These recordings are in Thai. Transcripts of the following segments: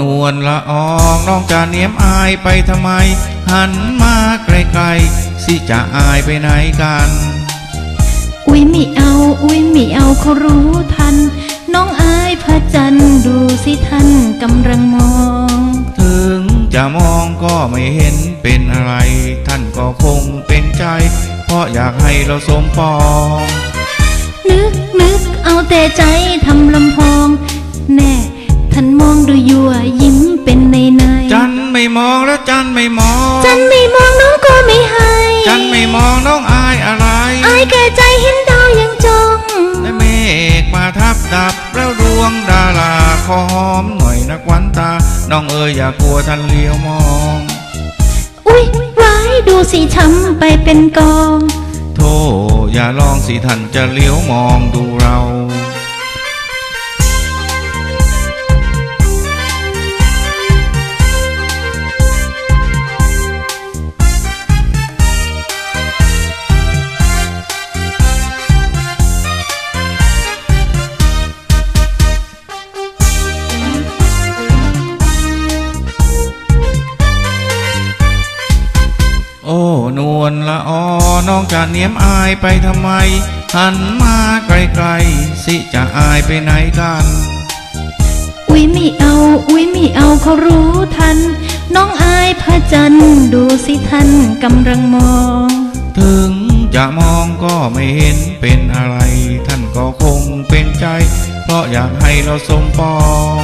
นวลละอองน้องจะเนียมอายไปทำไม หันมาไกลๆสิจะอายไปไหนกัน อุ้ยไม่เอา อุ้ยไม่เอาเขารู้ทัน น้องอายพระจันทร์ดูสิท่านกำลังมอง ถึงจะมองก็ไม่เห็นเป็นอะไร ท่านก็คงเป็นใจ เพราะอยากให้เราสมปอง นึกนึกเอาแต่ใจทำลำพองแน่ ท่านมองดูยั่วยิ้มเป็นในในจันไม่มองแล้วจันไม่มอง จันไม่มองน้องก็ไม่ให้จันไม่มองน้องอายอะไรอายแก่ใจเห็นดาวยังจองและเมฆมาทับดับแล้วดวงดาราขอหอมหน่อยนะควันตา น้องเอ๋ยอย่ากลัวท่านเลี้ยวมอง อุ้ยร้ายดูสิช้ำไปเป็นกองโธ่อย่าลองสิท่านจะเลี้ยวมองดูเรา ลละออน้องจะเนียมอายไปทำไม หันมาไกลๆ สิจะอายไปไหนกัน อุ้ยไม่เอา อุ้ยไม่เอาเขารู้ทัน น้องอายพระจันทร์ดูสิท่านกำลังมอง ถึงจะมองก็ไม่เห็นเป็นอะไร ท่านก็คงเป็นใจ เพราะอยากให้เราสมปอง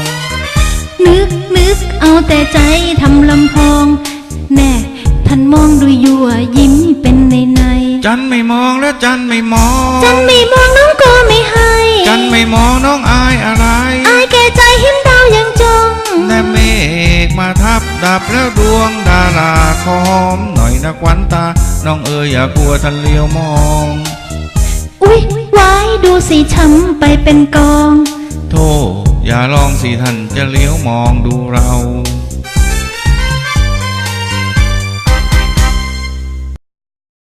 นึกนึกเอาแต่ใจทำลำพองแน่ ท่านมองดูยั่วยิ้มเป็นในในจันไม่มองแล้วจันไม่มอง จันไม่มองน้องก็ไม่ให้ จันไม่มองน้องอายอะไร อายแก่ใจเห็นดาวยังจองแต่เมฆมาทับดับแล้วดวงดาราขอหอมหน่อยนะควันตา น้องเอ๋ยอย่ากลัวท่านเลี้ยวมอง อุ้ยไว้ดูสิช้ำไปเป็นกองโธ่อย่าลองสิท่านจะเลี้ยวมองดูเรา